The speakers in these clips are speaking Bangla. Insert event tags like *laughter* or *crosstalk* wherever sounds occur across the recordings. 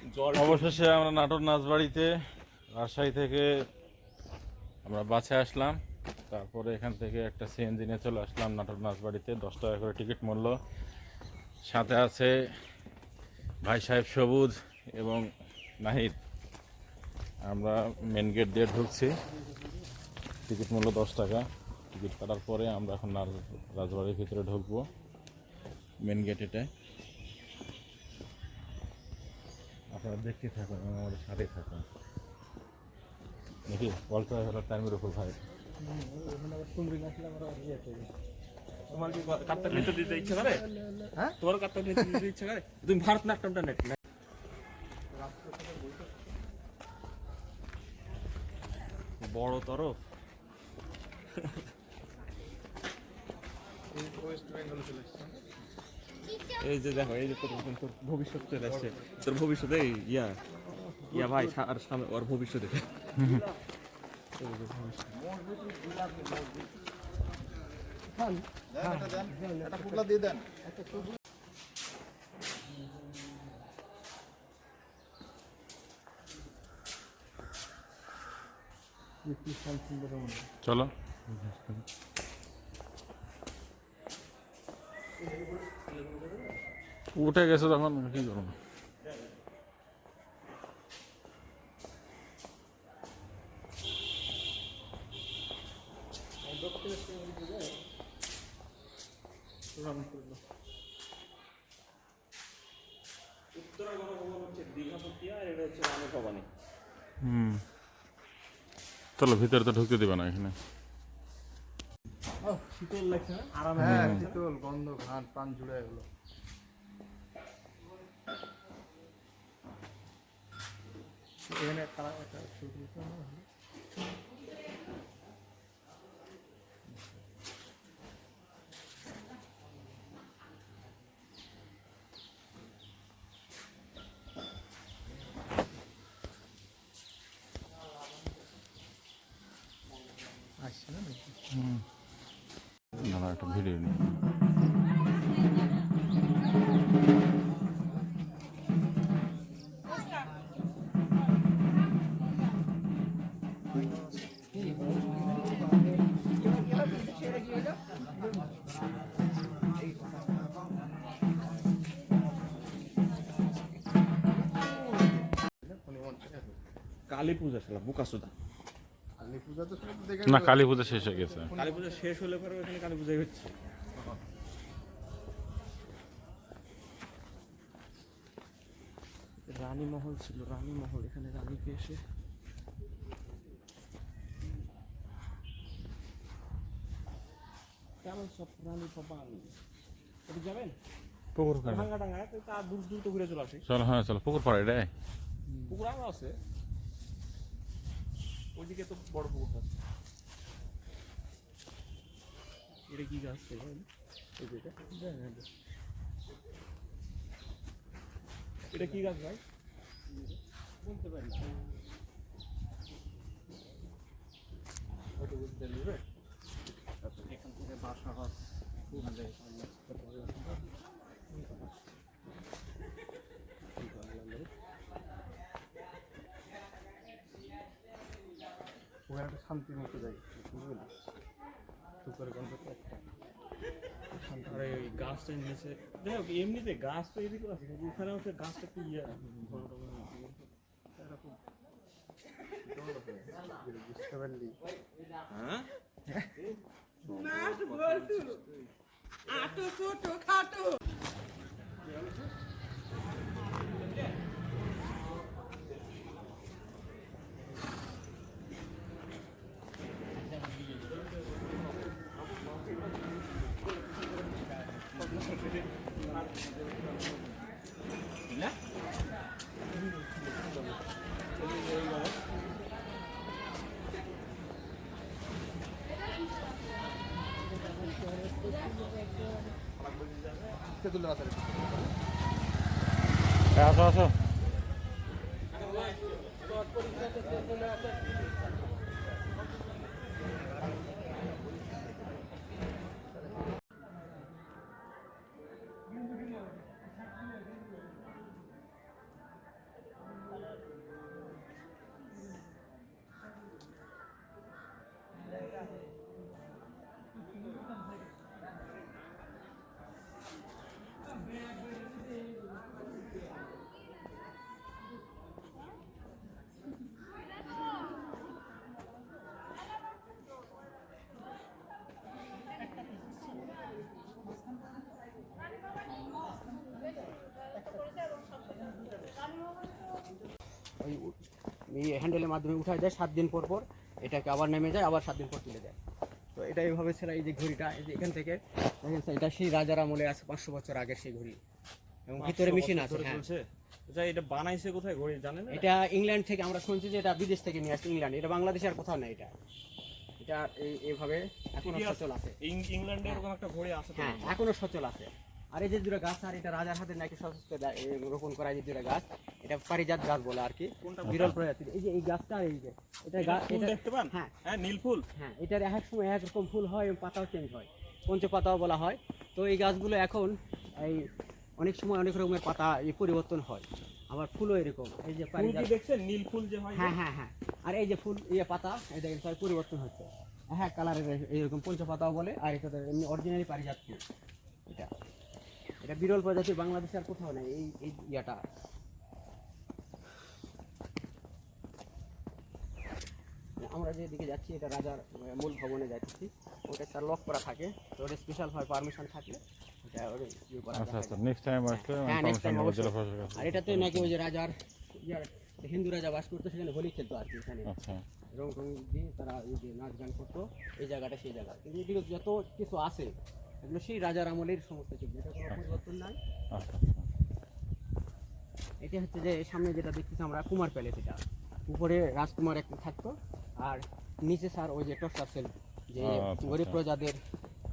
অবশেষে আমরা নাটোর নাচবাড়িতে, রাজশাহী থেকে আমরা বাসে আসলাম। তারপরে এখান থেকে একটা সিএনজি নিয়ে চলে আসলাম নাটোর নাচবাড়িতে। দশ টাকা করে টিকিট মূল্য। সাথে আছে ভাই সাহেব সবুজ এবং নাহিদ। আমরা মেন গেট দিয়ে ঢুকছি। টিকিট মূল্য দশ টাকা। টিকিট কাটার পরে আমরা এখন রাজবাড়ির ভিতরে ঢুকবো। মেন গেট এটায় আপনারা দেখতে থাকুন এবং আমাদের সাথেই থাকুন। নাকি? হবে টাইমের উপর ভাই। তোমার কি কাটটা নিতে দিতে ইচ্ছা করে? হ্যাঁ? তোমার কাটটা নিতে দিতে ইচ্ছা করে? তুমি ভারতনাট্যমটা নেট। বড় তরফ। এই যে দেখো, এই যে তোর তোর ভবিষ্যৎ চলে আসছে। তোর ভবিষ্যতে ইয়া ইয়া ভাই আর সামনে ওর ভবিষ্যতে। চলো। উঠে গেছে তখন কি করব? উত্তরা গণভবন হচ্ছে দীঘাপতিয়া আর এটা হচ্ছে রানী ভবানী হুম। চলো ভিতরে তো ঢুকতে দিবে না এখানে। শীতল লাগছে না আরাম হ্যাঁ। শীতল গন্ধ ঘান প্রাণ জুড়ে গেল এখানে কারা একটা ছবি দিতে হবে। আসছে না নাকি? না না একটা ভিডিও নিই কালী পূজা শালা বুকাসুদা কালী পূজা তো সব দেখে না কালী পূজা শেষ হয়ে গেছে। কালী পূজা শেষ হলে পরে এখানে কালী পূজাই হচ্ছে। রানী মহল ছিল রানী মহল এখানে রানীকে এসে কেমন সব রানী পাপান ওটি যাবেন? পুকুর কাটা ভাঙ্গা টাঙ্গা তার দূর দূর তো ঘুরে চলে আসে। চলো হ্যাঁ চলো পুকুর পাড়ে রে পুকুর আছে। ওইদিকে তো বড় পুকুর আছে। এটা কি গাছ ছিল এই যে এটা। কি গাছ ভাই? বলতে পারি এখান থেকে বাসা গাছ যায় শান্তির মতো যাই। বুঝলি সুপার গন্ধ একটা। আরে ওই গাছটা নিচে যাই হোক এমনিতে গাছ তো এদিকে আছে ওখানে হচ্ছে গাছটা একটু ইয়ে বুঝতে পারলি হ্যাঁ আটো ছোট খাটো। তেঁতুলের আচার আসো আসো। এই হ্যান্ডেলের মাধ্যমে উঠায় দেয় সাত দিন পর পর এটাকে আবার নেমে যায় আবার সাত দিন পর তুলে দেয়। তো এটা এইভাবে ছিল এই যে ঘড়িটা এই যে এখান থেকে দেখেন এটা সেই রাজার আমলে আছে পাঁচশো বছর আগের সেই ঘড়ি। এবং ভিতরে 500 মেশিন আছে হ্যাঁ। আচ্ছা এটা বানাইছে কোথায় ঘড়ি জানেন না? এটা ইংল্যান্ড থেকে আমরা শুনছি যে এটা বিদেশ থেকে নিয়ে আসছে ইংল্যান্ড। এটা বাংলাদেশে আর কোথাও নেই এটা। এটা এইভাবে এখনও সচল আছে। ইংল্যান্ডে এরকম একটা ঘড়ি আছে হ্যাঁ এখনও সচল আছে। আর এই যে দুটো গাছ আর এটা রাজার হাতে নাকি সশস্ত্র রোপণ করা যে দুটো গাছ এটা পারিজাত গাছ বলে আর কি। বিরল প্রজাতির এই যে এই গাছটা আর এই যে এটা এটা গাছ এটা দেখতে পান? হ্যাঁ। হ্যাঁ নীল ফুল? হ্যাঁ এটার এক সময় এক রকম ফুল হয় এবং পাতাও চেঞ্জ হয়। পঞ্চ পাতাও বলা হয়। তো এই গাছগুলো এখন এই অনেক সময় অনেক রকমের পাতা এই পরিবর্তন হয়। আবার ফুলও এরকম। এই যে পারিজাত দেখছেন? নীল ফুল যে হয় হ্যাঁ হ্যাঁ হ্যাঁ। আর এই যে ফুল ইয়ে পাতা এই দেখেন পরিবর্তন হচ্ছে। হ্যাঁ কালারের এইরকম পঞ্চ পাতাও বলে আর এটা এমনি অরিজিনালি পারিজাত ফুল। এটা। এটা বিরল প্রজাতির বাংলাদেশে আর কোথাও নেই এই এই ইয়াটা। আমরা যেদিকে যাচ্ছি এটা রাজার মূল ভবনে যাচ্ছি ওটা স্যার লক করা থাকে তো ওটা স্পেশাল হয় পারমিশন থাকলে ওটা ইয়ে করা আচ্ছা আচ্ছা নেক্সট টাইম আসলে হ্যাঁ। জেলা আর এটাতে নাকি ওই যে রাজার ইয়ার হিন্দু রাজা বাস করতো সেখানে হোলি খেলতো আর কি এখানে। আচ্ছা। রং টং দিয়ে তারা ওই যে নাচ গান করতো এই জায়গাটা সেই জায়গা। কিন্তু যত কিছু আছে এগুলো সেই রাজার আমলের সমস্ত কিছু এটা কোনো পরিবর্তন নাই। আচ্ছা আচ্ছা। এটা হচ্ছে যে সামনে যেটা দেখতেছি আমরা কুমার প্যালেস এটা। উপরে রাজকুমার একটা থাকতো আর নিচে স্যার ওই যে টর্চার সেল যে আচ্ছা, গরিব আচ্ছা। প্রজাদের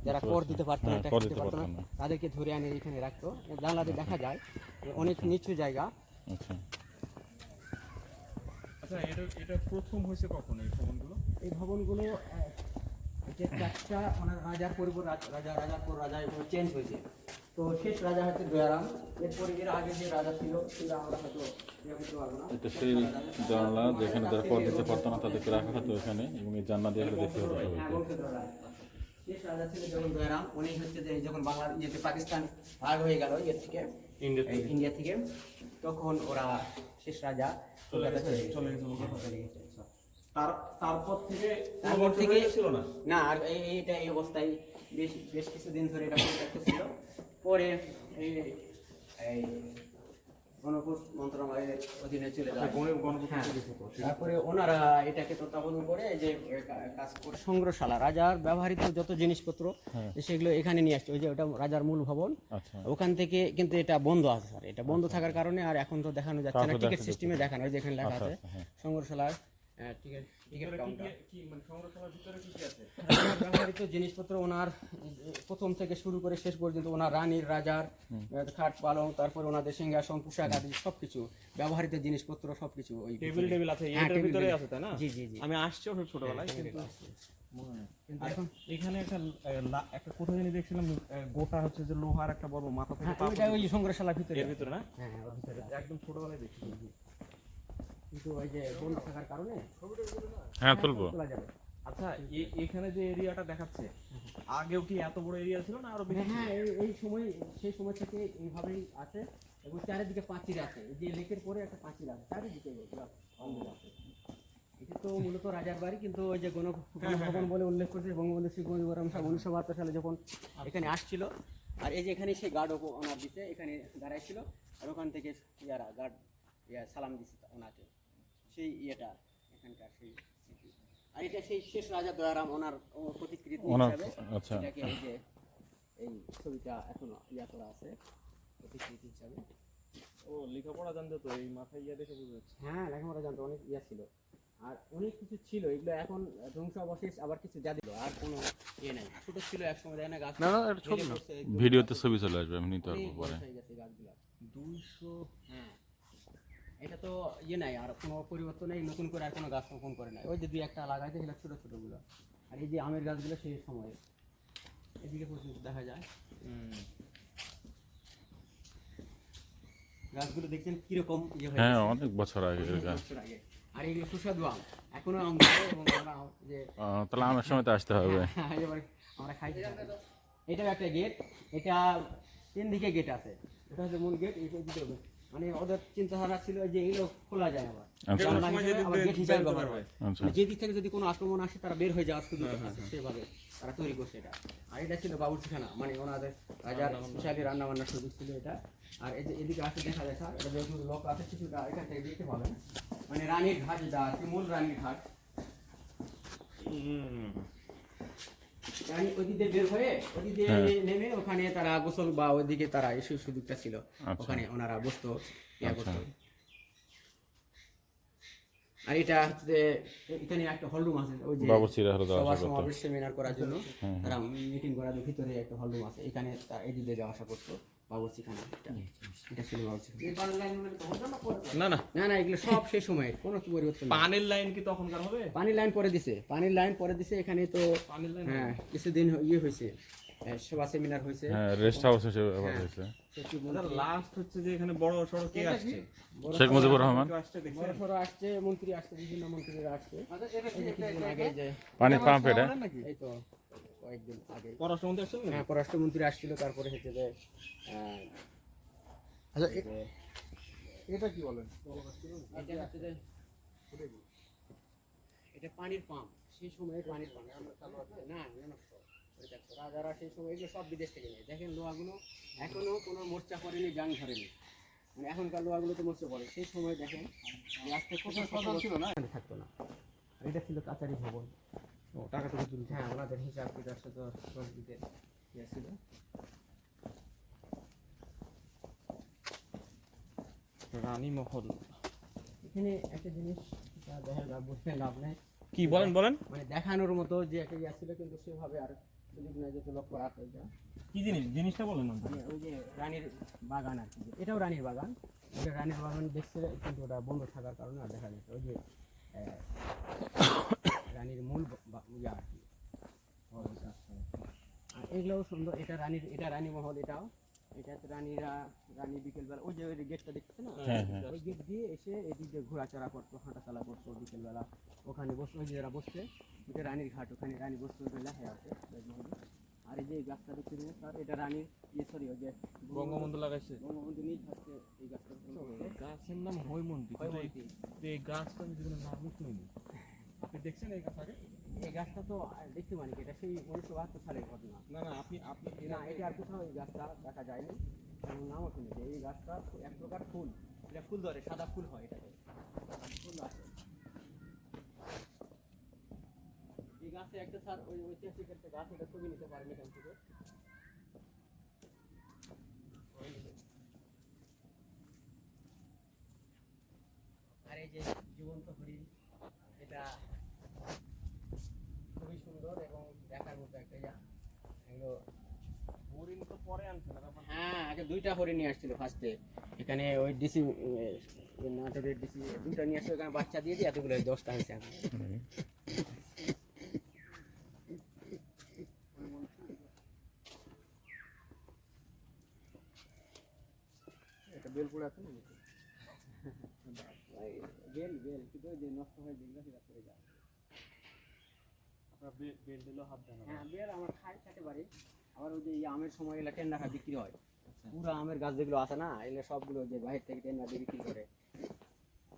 যারা কর দিতে পারতো না ট্যাক্স দিতে পারতো না তাদেরকে ধরে আনে এখানে রাখতো। জানলাতে দেখা যায় যে অনেক নিচু জায়গা। আচ্ছা। আচ্ছা এটা এটা প্রথম হয়েছে কখন এই ভবনগুলো? এই ভবনগুলো যে চারটা ওনার রাজার পরিবার রাজা রাজার পর রাজা এগুলো চেঞ্জ হয়েছে। তো শেষ রাজা হচ্ছে দয়ারাম এরপরে এর আগে যে রাজা ছিল সেটা আমরা হয়তো করতে পারব না। এটা সেই জানলা যেখানে যারা কর দিতে পারতো না তাদেরকে রাখা হতো এখানে এবং এই জানলা দিয়ে দেখতে হতো সবাইকে। বংশধর রাজা। শেষ রাজা ছিল যখন দয়ারাম উনি হচ্ছে যে যখন বাংলা ইয়েতে পাকিস্তান ভাগ হয়ে গেল ইয়ে থেকে ইন্ডিয়া থেকে। তখন ওরা শেষ রাজা চলে গেছে। চলে গেছে। তার তারপর থেকে তারপর থেকে ছিল না? না আর এই এইটা এই অবস্থায় বেশ বেশ কিছুদিন ধরে এটা পরিত্যক্ত ছিল। পরে এই মন্ত্রণালয়ের অধীনে চলে যায় গণপতি হ্যাঁ। তারপরে ওনারা এটাকে তত্ত্বাবধান করে যে কাজ করে। সংগ্রহশালা রাজার ব্যবহৃত যত জিনিসপত্র হ্যাঁ। সেগুলো এখানে নিয়ে আসছে। ওই যে ওটা রাজার মূল ভবন। আচ্ছা। ওখান থেকে কিন্তু এটা বন্ধ আছে স্যার। এটা বন্ধ থাকার কারণে আর এখন তো দেখানো যাচ্ছে না। টিকিট সিস্টেমে দেখানো যেখানে লেখা আচ্ছা, আছে। আচ্ছা, হ্যাঁ। সংগ্রহশালার টিকিট টিকিট ভিতরে কি কাউন্টার কি- কি মানে সংরক্ষণের ভিতরে কি কি আছে? রাজার ব্যবহৃত জিনিসপত্র ওনার প্রথম থেকে শুরু করে শেষ পর্যন্ত ওনার রানীর রাজার খাট পালং তারপর ওনাদের সিংহাসন পোশাক আদি সবকিছু ব্যবহৃত জিনিসপত্র সবকিছু ওই টেবিল টেবিল আছে হ্যাঁ, এটার ভিতরে আছে তাই না? জি জি জি। আমি আসছি ছোটবেলায় কিন্তু মনে নেই। কিন্তু আর এখন? এখানে একটা আহ, একটা কোথায় জানি দেখছিলাম গোটা হচ্ছে যে লোহার একটা বড় মাথা থেকে হ্যাঁ, ওই সংগ্রহশালার ভিতরে। না? হ্যাঁ হ্যাঁ। একদম ছোটবেলায় দেখছিলাম। কিন্তু ওই যে বন্ধ থাকার কারণে হ্যাঁ তুলবো। আচ্ছা এখানে যে এরিয়াটা দেখাচ্ছে আগেও কি এত বড় এরিয়া ছিল না আরও হ্যাঁ হ্যাঁ এই- এই সময় সেই সময় থেকে এইভাবেই আছে এবং চারিদিকে পাঁচির আছে। যে লেকের পরে একটা পাঁচির আছে চারিদিকে আছে। এটা তো মূলত রাজার বাড়ি কিন্তু ওই যে গণ গণভবন বলে উল্লেখ করছে বঙ্গবন্ধু শেখ মুজিবুর রহমান সাহেব উনিশশো বাহাত্তর সালে যখন এখানে আসছিল আর এই যে এখানে সেই গার্ড ওনার দিতে এখানে দাঁড়াইছিল আর ওখান থেকে ইয়ারা গার্ড সালাম দিছে ওনাকে। সেই ইয়েটা এখানকার সেই স্মৃতি। আর এটা সেই শেষ রাজা দয়ারাম ওনার প্রতিকৃতি হিসাবে আচ্ছা। এটাকে এই যে এই ছবিটা এখনও ইয়া করা আছে প্রতিকৃতি হিসাবে। ও লেখাপড়া জানতে তো এই মাথায় ইয়া দেখে বুঝে যাচ্ছে। হ্যাঁ লেখাপড়া জানতো অনেক ইয়া ছিল। আর অনেক কিছু ছিল এগুলো এখন ধ্বংস অবশেষ আবার কিছু যা দিল আর কোনো ইয়ে নাই। ছোট ছিল এক সময় দেয় না গাছ না, না, এটা ছবি না। ভিডিওতে ছবি চলে আসবে আমি নিতে পারব পরে। হয়ে গেছে গাছগুলা। দুইশো হ্যাঁ। এটা তো ইয়ে নাই আর কোনো পরিবর্তন নেই নতুন করে আর কোনো গাছ রোপণ করে নাই। ওই যে দুই একটা লাগাইছে সেগুলো ছোটো ছোটোগুলো। আর এই যে আমের গাছগুলো সেই সময়ে। এদিকে পর্যন্ত দেখা যায়। গাছগুলো দেখছেন কীরকম ইয়ে হয়ে হ্যাঁ অনেক বছর আগে বছর আগে। আর এগুলো সুস্বাদু আম। এখনও আম এবং আমরা যে তাহলে আমার সময় তো আসতে হবে। হ্যাঁ, এবার আমরা খাই। এটাও একটা গেট এটা তিন দিকে গেট আছে। এটা হচ্ছে মূল গেট এই দিকে। মানে ওদের চিন্তাধারা ছিল যে এগুলো খোলা যায় আবার। আচ্ছা। আবার গেট হিসাবে ব্যবহার হয় আচ্ছা। মানে যে দিক থেকে যদি কোনো আক্রমণ আসে তারা বের হয়ে যাওয়ার সুযোগ আছে সেভাবে তারা তৈরি করছে এটা। আর এটা ছিল বাবুর্চিখানা মানে ওনাদের রাজার স্পেশালি রান্না বান্নার সুযোগ ছিল এটা। আর এই যে এদিকে আসে দেখা যায় স্যার এটা যেহেতু লোক আছে কিছুটা এখান থেকে দেখতে পাবেন মানে রানীর ঘাট যেটা আছে মূল রানীর ঘাট রানী ওদিকে বের হয়ে ওদিকে হ্যাঁ। নেমে ওখানে তারা গোসল বা ওইদিকে তারা এসে সুযোগটা ছিল। আচ্ছা। ওখানে ওনারা বসতো ইয়া আচ্ছা। করতো। আর এটা হচ্ছে এখানে একটা হল রুম আছে ওই যে সমাবেশ সেমিনার করার জন্য। তারা মিটিং করার ভিতরে একটা হলরুম আছে এখানে তারা এদিকে যাওয়া আসা করতো। বাবুর্চি এটা। এটা ছিল বাবুর্চি না না। না না এগুলো সব সেই সময় কোনো পরিবর্তন নেই। লাইন কি তখনকার হবে? পানির লাইন পরে দিছে। পানির লাইন পরে দিছে এখানে তো পানের লাইন হ্যাঁ কিছুদিন ইয়ে হয়েছে এ, সেমিনার হয়েছে। হ্যাঁ রেস্ট হাউস হিসেবে ব্যবহার হ্যাঁ। হয়েছে। লাস্ট হচ্ছে যে এখানে বড় সড়ো কে আসছে? শেখ মুজিবুর রহমান। কেউ আসছে দেখছেন? বড় সড়ো আসছে মন্ত্রী আসছে বিভিন্ন মন্ত্রীরা আসছে। এই যে কিছুদিন আগে যে পানির পাম্প এটা। এই তো। কয়েকদিন আগে। পররাষ্ট্রমন্ত্রী আসছেন না হ্যাঁ পররাষ্ট্রমন্ত্রী আসছিল তারপরে হচ্ছে যে আচ্ছা এটা কি বলেন? এটা হচ্ছে যে এটা পানির পাম্প। সেই সময় পানির পাম্প না না রাজারা সেই সময় এগুলো সব বিদেশ থেকে নেয়। দেখেন লোহাগুলো এখনও কোনো মোর্চা পড়েনি জাং ধরেনি। মানে এখনকার লোহাগুলো তো মোর্চা পড়ে। সেই সময় দেখেন যে আজকে কত ছিল না? থাকতো না। এটা ছিল কাচারি ভবন। ও টাকা টুকু তুলছে হ্যাঁ ওনাদের হিসাব কিতাব সাথে সব দিতে ইয়ে ছিল রানী মহল এখানে একটা জিনিস এটা দেখা লাভ বুঝতে লাভ নেই। কি বলেন বলেন। মানে দেখানোর মতো যে একটা ইয়া ছিল কিন্তু সেভাবে আর সুযোগ নাই যেহেতু লক্ষ্য রাখা এটা কি জিনিস? জিনিসটা বলেন মানে ওই যে রানীর বাগান আর কি। এটাও রানীর বাগান। ওটা রানীর বাগান দেখছে কিন্তু ওটা বন্ধ থাকার কারণে আর দেখা যাচ্ছে ওই যে রানীর মূল ইয়া আর কি। আর এগুলোও সুন্দর এটা রানীর এটা রানী মহল এটাও। এটা হচ্ছে রানীরা রানী বিকেলবেলা ওই যে ওই গেটটা দেখছে না? হ্যাঁ, হ্যাঁ। ওই গেট দিয়ে এসে এদিকে ঘোরাচড়া করতো হাঁটাচলা করতো বিকেলবেলা। ওখানে বসে ওই যে যারা বসছে ওটা রানীর ঘাট ওখানে রানী বসতে ওটা লেখা আছে। আর এই যে গাছটা দেখতে স্যার এটা রানীর ইয়ে সরি ওই যে বঙ্গবন্ধু লাগাইছে। বঙ্গবন্ধু নিজ হচ্ছে এই গাছটা গাছের নাম হৈমন্তী। এই গাছটা আমি জীবনে নাম শুনিনি আপনি দেখছেন এই গাছ আগে এই গাছটা তো দেখতে মানে এটা সেই উনিশশো বাহাত্তর সালের ঘটনা। না না আপনি আপনি না এটা আর কোথাও এই গাছটা দেখা যায়নি। এবং নামও শুনেছি এই গাছটা এক প্রকার ফুল। এটা ফুল ধরে সাদা ফুল হয় এটাতে। ফুল আছে এই গাছে একটা স্যার ওই ঐতিহাসিক একটা গাছ এটা ছবি নিতে পারেন এখান থেকে। আর এই যে জীবন্ত হরিণ এটা সুন্দর এবং দেখার মতো একটা ইয়া। এগুলো হরিণ তো পরে আনছে না? হ্যাঁ আগে দুইটা হরিণ নিয়ে আসছিল ফার্স্টে এখানে ওই ডিসি নাটোরের ডিসি দুইটা নিয়ে আসছিল এখানে বাচ্চা দিয়ে দিয়ে এতগুলো দশটা হয়েছে এখন। এটা বেলপুর আছে না *laughs* বেল বেল কিন্তু যে নষ্ট হয়ে যেগুলো সেটা করে যায়। আপনার বেল দিলেও হাত দেয় হ্যাঁ বেল আমার খাই খেতে পারি। আবার ওই যে এই আমের সময় এগুলো টেন্ডার হাট বিক্রি হয়। পুরো আমের গাছ যেগুলো আছে না এগুলো সবগুলো যে বাহির থেকে টেন্ডার দিয়ে বিক্রি করে।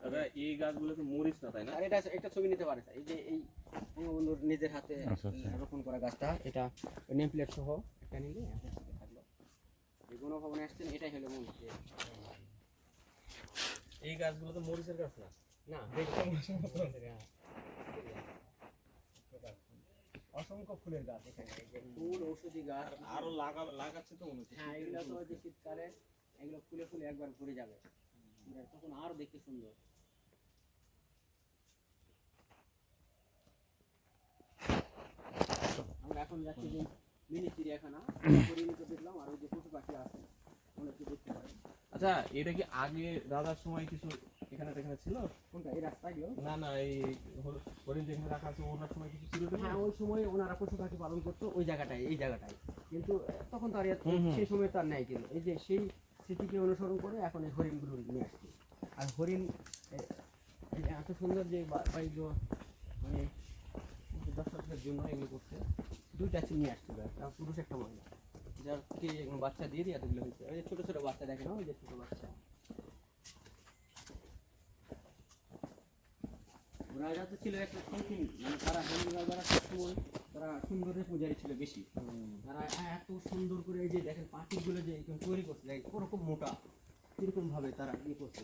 দাদা এই গাছগুলো তো মরিচ না তাই না? আর এটা একটা ছবি নিতে পারে এই যে এই বঙ্গবন্ধুর নিজের হাতে আচ্ছা, আচ্ছা। রোপণ করা গাছটা এটা নেম প্লেট সহ একটা নিলে থাকল এই গণভবনে আসছেন এটাই হলো মূল এই গাছগুলো তো মরিচের গাছ না? না দেখতে মরিচের মতো আছে। হ্যাঁ। অসংখ্য ফুলের গাছ এখানে ফুল ঔষধি গাছ। আরও লাগা লাগাচ্ছে তো মনে হ্যাঁ এগুলো তো যে শীতকালে এগুলো ফুলে ফুলে একবার ভরে যাবে। তখন আরও দেখতে সুন্দর। আমরা এখন যাচ্ছি যে মিনি চিড়িয়াখানা। *coughs* পরিণত দেখলাম আর ওই যে পশু পাখি আছে। অনেক কিছু দেখতে পারেন আচ্ছা এটা কি আগে রাজার সময় কিছু এখানে এখানে ছিল কোনটা? এই রাস্তাগুলো না না এই হরিণ যেখানে রাখা আছে ওনার সময় কিছু ছিল হ্যাঁ ওই সময় ওনারা পশু পাখি পালন করতো ওই জায়গাটায় এই জায়গাটায়। কিন্তু তখন তো আর এত- হুম, হুম। সেই সময় তার নেই কিন্তু। এই যে সেই স্মৃতিকে অনুসরণ করে এখন এই হরিণগুলো নিয়ে আসছে। আর হরিণ এত সুন্দর যে বাড়ির মানে দর্শকদের জন্য এগুলো করছে দুইটা চিনি আসছিল একটা পুরুষ একটা মহিলা। যার থেকে বাচ্চা দিয়ে দিয়ে এতগুলো হয়েছে। ওই যে ছোটো ছোটো বাচ্চা দেখে না? ওই যে ছোটো বাচ্চা। রাজা তো ছিল একটা শৌখিন মানে তারা হিন্দু রাজারা সবসময় তারা সুন্দরের পূজারি ছিল বেশি। তারা এত সুন্দর করে এই যে দেখেন পাখিগুলো যে এরকম তৈরি করছে দেখ ওরকম মোটা কীরকম ভাবে তারা ইয়ে করছে।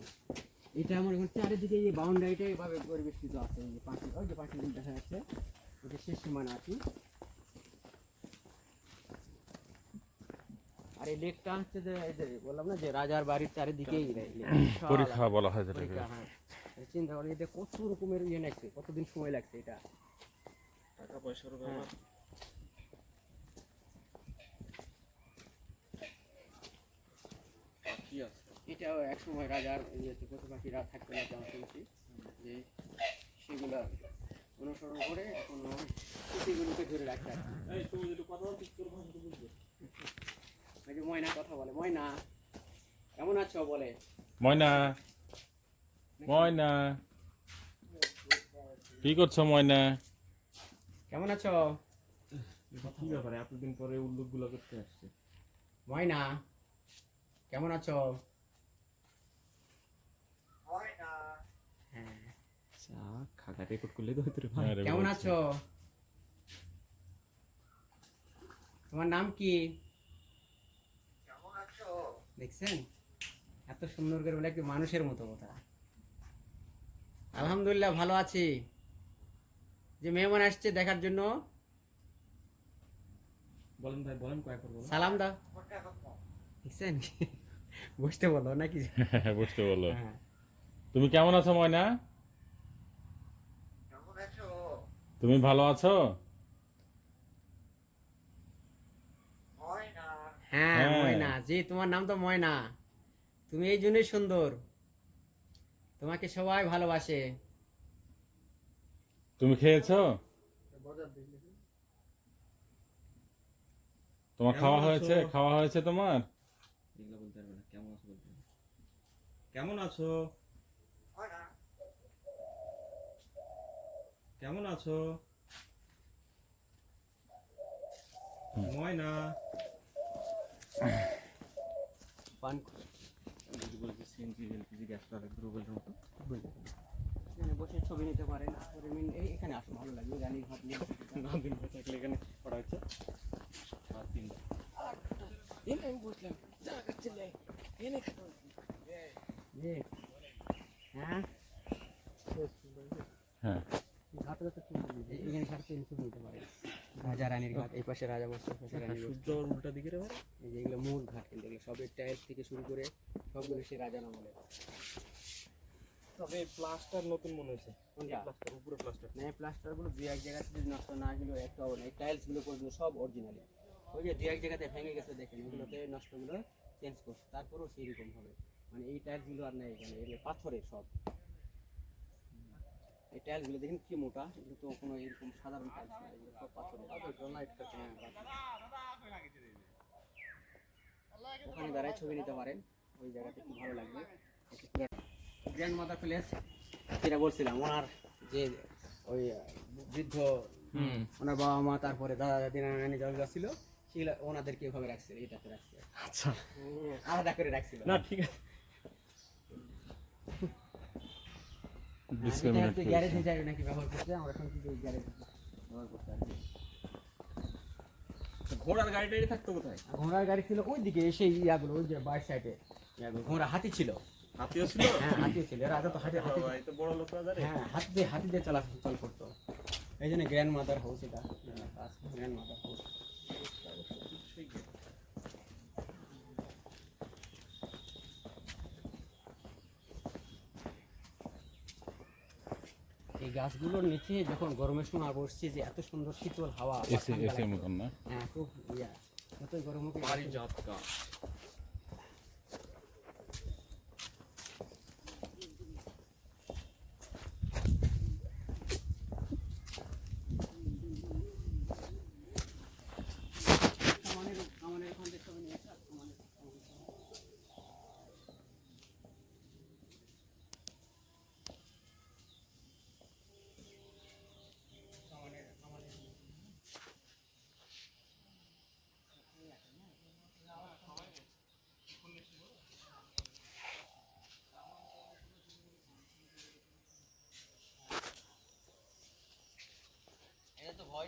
এটা আমার এখন চারিদিকে এই বাউন্ডারিটা এভাবে পরিবেষ্টিত আছে এই যে ওই যে পাঁচিল দেখা যাচ্ছে এটা শেষ সীমানা আছে আর এই লেকটা হচ্ছে যে এই যে বললাম না যে রাজার বাড়ির চারিদিকেই পরীক্ষা বলা হয় যেটাকে। হ্যাঁ। চিন্তা করেন এটা কত রকমের ইয়ে লাগছে কতদিন সময় লাগছে এটা? টাকা পয়সার ব্যাপার এটাও এক সময় রাজার ইয়েতে পশু পাখিরা থাকতো না আমি শুনছি যে সেগুলো অনুসরণ করে কোনো স্মৃতিগুলোকে ধরে রাখতে ময়না কথা বলে? ময়না কেমন আছো বলে? ময়না। ময়না। কি করছ ময়না? কেমন আছো? কি ব্যাপারে এতদিন পরে উল্লেখগুলো করতে আসছে। ময়না কেমন আছো? হ্যাঁ। চা খাগা রেকর্ড করলে তো ভাই হ্যাঁ কেমন আছো? তোমার নাম কি? দেখছেন? এত সুন্দর করে বলে একটু মানুষের মতো কথা। আলহামদুলিল্লাহ ভালো আছি। যে মেহমান আসছে দেখার জন্য। বলেন ভাই বলেন কয়েকবার বলেন। সালাম দাও। দেখছেন বুঝতে বলো নাকি? হ্যাঁ, বুঝতে বলো। হ্যাঁ। তুমি কেমন আছো ময়না? তুমি ভালো আছো? হ্যাঁ হ্যাঁ। ময়না। জি তোমার নাম তো ময়না। তুমি এই জন্যই সুন্দর। তোমাকে সবাই ভালোবাসে। তুমি খেয়েছো? তোমার খাওয়া হয়েছে? খাওয়া হয়েছে তোমার? এগুলো বলতে পারবে না কেমন আছো কেমন আছো? কেমন আছো? ময়না। পান যদি বলছি সিএনজি এলপিজি গ্যাস ট্রাক গ্রুপের মতো এখানে বসে ছবি নিতে পারেন তারপরে মিন- এই- এখানে আসো ভালো লাগবে রানীর ঘাট নিয়ে দিন থাকলে এখানে করা হচ্ছে। আর তিনটা। যে, হ্যাঁ? হ্যাঁ। এই- এখানে সাড়ে তিনশো নিতে পারেন রাজা রানীর ঘাট এই পাশে রাজা বসছে এই পাশে রানী সূর্য উল্টা দিকে রে এই যে এগুলো মূল ঘাট কিন্তু এগুলো সবের টাইলস থেকে শুরু করে সবগুলো সে রাজা আমলে। তবে প্লাস্টার নতুন মনে হয়েছে? প্লাস্টার উপরে প্লাস্টার না প্লাস্টারগুলো দুই এক জায়গাতে যদি নষ্ট না গেলো একটা হবে না। এই টাইলসগুলো করে সব অরিজিনালি ওই যে দুই এক জায়গাতে ভেঙে গেছে দেখেন ওগুলোতে নষ্টগুলো চেঞ্জ করছে। তারপরেও সেই রকম হবে। মানে এই টাইলসগুলো আর নেই এখানে এগুলো পাথরের সব। এই টাইলসগুলো দেখেন কি মোটা এগুলো তো কোনো এরকম সাধারণ টাইলস না এগুলো সব পাথরের। পাথর। ওখানে দাঁড়ায় ছবি নিতে পারেন। ওই জায়গাতে খুব ভালো লাগবে। গ্র্যান্ড মাদার প্লেস যেটা বলছিলাম ওনার যে ওই বৃদ্ধ ওনার বাবা মা তারপরে দাদা দাদি নানি ছিল সেগুলো ওনাদেরকে এভাবে রাখছে এটাতে রাখছে। আচ্ছা। আলাদা করে রাখছিল। না ঠিক আছে। গ্যারেজ হিসাবে নাকি ব্যবহার করছে আমরা এখন কিন্তু গ্যারেজ ব্যবহার করতে। ঘোড়ার গাড়ি টাড়ি থাকতো কোথায়? ঘোড়ার গাড়ি ছিল ওই দিকে সেই ইয়াগুলো ওই যে বাইর সাইডে ঘোড়া হাতি ছিল। হাতিও ছিল? হ্যাঁ ছিল। রাজা তো হাতি হাতি এই তো বড় লোক রাজারে হ্যাঁ হাতি দিয়ে হাতি দিয়ে চলাচল করতো। এই জন্য গ্র্যান্ড মাদার হাউস এটা গ্র্যান্ড মাদার হাউস এই গাছগুলোর নিচে যখন গরমের সময় বসছে যে এত সুন্দর শীতল হাওয়া বা এসি ঠান্ডা এসি লাগতো। মতন না? হ্যাঁ খুব ইয়া। যতই গরম হোক এই বাড়ি জাত গাছ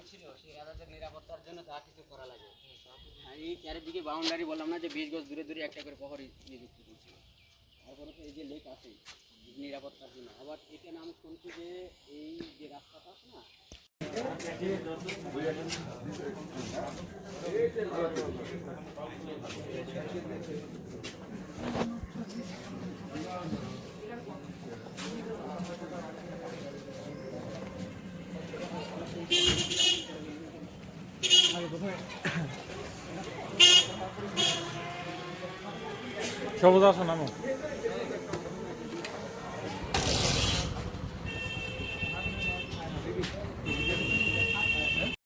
সেই রাজাদের নিরাপত্তার জন্য তা কিছু করা লাগে হ্যাঁ, এই চারিদিকে বাউন্ডারি বললাম না যে বিশ গজ দূরে দূরে একটা করে প্রহরী নিযুক্ত করছিল তারপরে তো এই যে লেক আছে, নিরাপত্তার জন্য আবার এখানে আমি শুনছি যে এই যে রাস্তাটা আছে না Thank you. সবুজ আছে নামো।